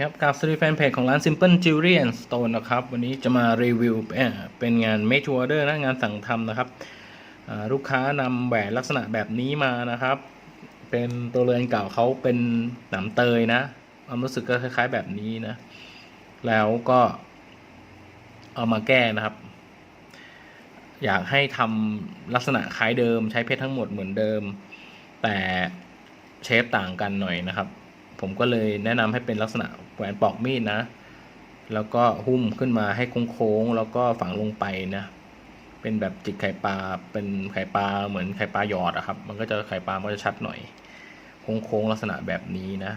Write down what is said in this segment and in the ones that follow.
ครับกับสตรีแฟนเพจของร้าน Simple Jewelry and Stone นะครับ วันนี้จะมารีวิวเอ่อเป็นงาน made to order นะงานสั่งทำนะครับ ลูกค้านำแหวนลักษณะแบบนี้มานะครับ เป็นตัวเรือนเก่าเขาเป็นหนามเตยนะความรู้สึกก็คล้ายๆแบบนี้นะ แล้วก็เอามาแก้นะครับ อยากให้ทำลักษณะคล้ายเดิมใช้เพชรทั้งหมดเหมือนเดิม แต่เชฟต่างกันหน่อยนะครับ ผมก็เลยแนะนำให้เป็นลักษณะแหวนปอกมีดนะ แล้วก็หุ้มขึ้นมาให้โค้งๆแล้วก็ฝังลงไปนะ เป็นแบบจิกไข่ปลาเป็นไข่ปลาเหมือนไข่ปลาหยอดอะครับ มันก็จะไข่ปลามันก็จะชัดหน่อยโค้งๆลักษณะแบบนี้นะ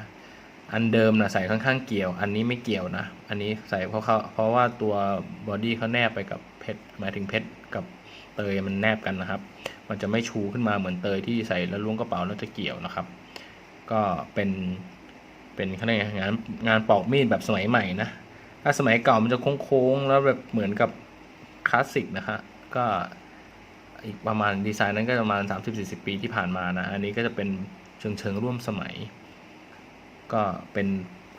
อันเดิมนะใส่ค่อนข้างเกี่ยว อันนี้ไม่เกี่ยวนะ อันนี้ใส่เพราะเขาเพราะว่าตัวบอดี้เขาแนบไปกับเพชรหมายถึงเพชรกับเตยมันแนบกันนะครับ มันจะไม่ชูขึ้นมาเหมือนเตยที่ใส่แล้วล้วงกระเป๋าแล้วจะเกี่ยวนะครับ ก็เป็น เป็นเขาเรียกงานงานปอกมีดแบบสมัยใหม่นะ ถ้าสมัยเก่ามันจะโค้งๆ แล้วแบบเหมือนกับคลาสสิกนะฮะก็อีกประมาณดีไซน์นั้นก็ประมาณ 30-40 ปีที่ผ่านมานะ อันนี้ก็จะเป็นเชิงเชิงร่วมสมัย ก็เป็น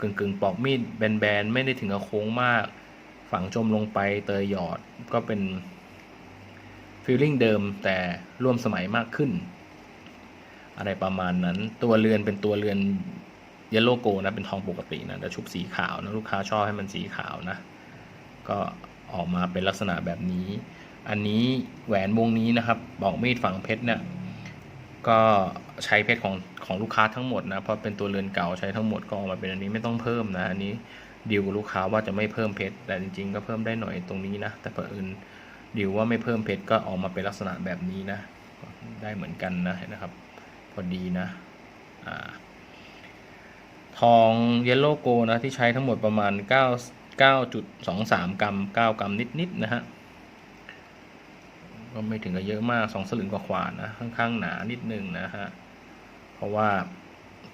กึ่งกึ่งๆปอกมีดแบนๆ ไม่ได้ถึงกับโค้งมาก ฝังจมลงไปเตยหยอดก็เป็นฟีลลิ่งเดิมแต่ร่วมสมัยมากขึ้น อะไรประมาณนั้น ตัวเรือนเป็นตัวเรือน เยลโลโกนะเป็นทองปกตินะแต่ชุบสีขาวนะลูกค้าชอบให้มันสีขาวนะ ก็ออกมาเป็นลักษณะแบบนี้ อันนี้แหวนวงนี้นะครับบอกมีดฝังเพชรเนี่ยก็ใช้เพชรของของลูกค้าทั้งหมดนะเพราะเป็นตัวเรือนเก่าใช้ทั้งหมดก็ออกมาเป็นอันนี้ไม่ต้องเพิ่มนะอันนี้ดีลกับลูกค้าว่าจะไม่เพิ่มเพชรแต่จริง ๆ ก็เพิ่มได้หน่อยตรงนี้นะแต่เผอิญดีลว่าไม่เพิ่มเพชรก็ออกมาเป็นลักษณะแบบนี้นะ ได้เหมือนกันนะนะครับ พอดีนะอ่า ทองเยลโลโกนะที่ใช้ทั้งหมดประมาณ 9 9.23 กรัม 9 กรัมนิด ๆ นะฮะ ก็ไม่ถึงกับเยอะมาก 2 สลึงกว่าขวานะ ค่อนข้างหนานิดนึงนะฮะ เพราะว่า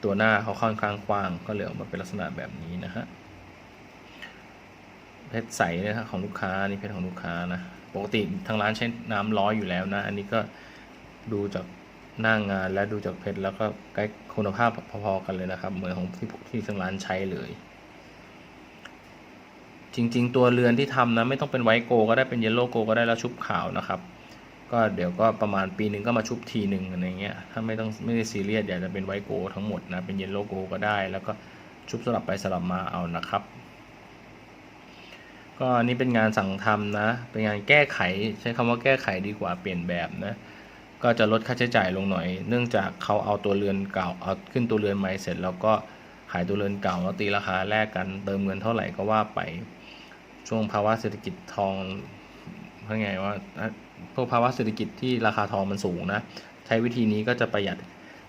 ตัวหน้าเขาค่อนข้างกว้าง ก็เลยออกมาเป็นลักษณะแบบนี้นะฮะ เพชรใสนะครับของลูกค้านี่เพชรของลูกค้านะ ปกติทางร้านใช้น้ำร้อยอยู่แล้วนะ อันนี้ก็ดูจาก หน้างงานและดูจากเพชรแล้วก็ใกล้คุณภาพพอๆกันเลยนะครับ เหมือนของที่ที่ทางร้านใช้เลย จริง ๆ ตัวเรือนที่ทำนะไม่ต้องเป็นไวโกก็ได้เป็นเยลโล่โกก็ได้แล้วชุบขาวนะครับ ก็เดี๋ยวก็ประมาณปีหนึ่งก็มาชุบทีหนึ่งอะไรเงี้ยถ้าไม่ต้องไม่ได้ซีเรียสอยากจะเป็นไวโกทั้งหมดนะเป็นเยลโล่โกก็ได้ แล้วก็ชุบสลับไปสลับมาเอานะครับก็นี่เป็นงานสั่งทำนะ เป็นงานแก้ไข ใช้คำว่าแก้ไขดีกว่าเปลี่ยนแบบนะ ก็จะลดค่าใช้จ่ายลงหน่อย เนื่องจากเขาเอาตัวเรือนเก่าเอาขึ้นตัวเรือนใหม่เสร็จ แล้วก็ขายตัวเรือนเก่าแล้วตีราคาแลกกันเติมเงินเท่าไหร่ก็ว่าไปช่วงภาวะเศรษฐกิจทองเพื่อไงว่าพวกภาวะเศรษฐกิจที่ราคาทองมันสูงนะ ใช้วิธีนี้ก็จะประหยัด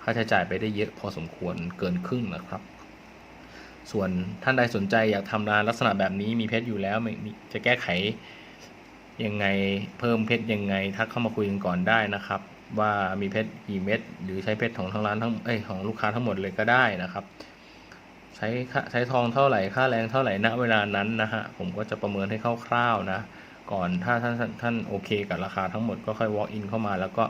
ค่าใช้จ่ายไปได้เยอะพอสมควรเกินครึ่งนะครับ ส่วนท่านใดสนใจอยากทำร้านลักษณะแบบนี้มีเพชรอยู่แล้วจะแก้ไขยังไงเพิ่มเพชรยังไงทักเข้ามาคุยกันก่อนได้นะครับ ว่ามีเพชรกี่เม็ดหรือใช้เพชรของทางร้านทั้งเอ้ยของลูกค้าทั้งหมดเลยก็ได้นะครับ ใช้ค่าใช้ทองเท่าไหร่ค่าแรงเท่าไหร่ณเวลานั้นนะฮะผมก็จะประเมินให้คร่าวๆนะ ก่อนถ้าท่านท่านโอเคกับราคาทั้งหมดก็ค่อย walk in เข้ามาแล้วก็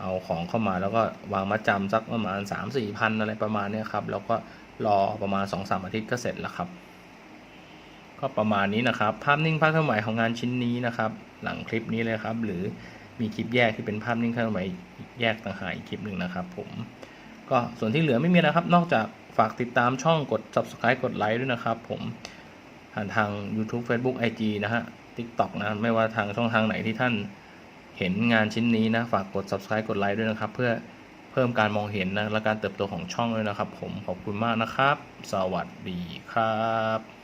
เอาของเข้ามาแล้วก็วางมัดจำสักประมาณ 3 4มสี่พันอะไรประมาณนี้ครับแล้วก็รอประมาณ2อสอาทิตย์ก็เสร็จแล้วครับ ก็ประมาณนี้นะครับ ภาพนิ่งภาพเคลื่อนไหวของงานชิ้นนี้นะครับ หลังคลิปนี้เลยครับ หรือ มีคลิปแยกที่เป็นภาพนิ่งเคลื่อนไหวแยกต่างหากอีกคลิปหนึ่งนะครับ ผม ก็ส่วนที่เหลือไม่มีนะครับ นอกจากฝากติดตามช่องกด subscribe กดไลค์ด้วยนะครับ ผมผ่านทาง YouTube Facebook IG นะฮะ TikTok นะ ไม่ว่าทางช่องทางไหนที่ท่านเห็นงานชิ้นนี้นะ ฝากกด subscribe กดไลค์ด้วยนะครับ เพื่อเพิ่มการมองเห็นนะ และการเติบโตของช่องด้วยนะครับ ผมขอบคุณมากนะครับ สวัสดีครับ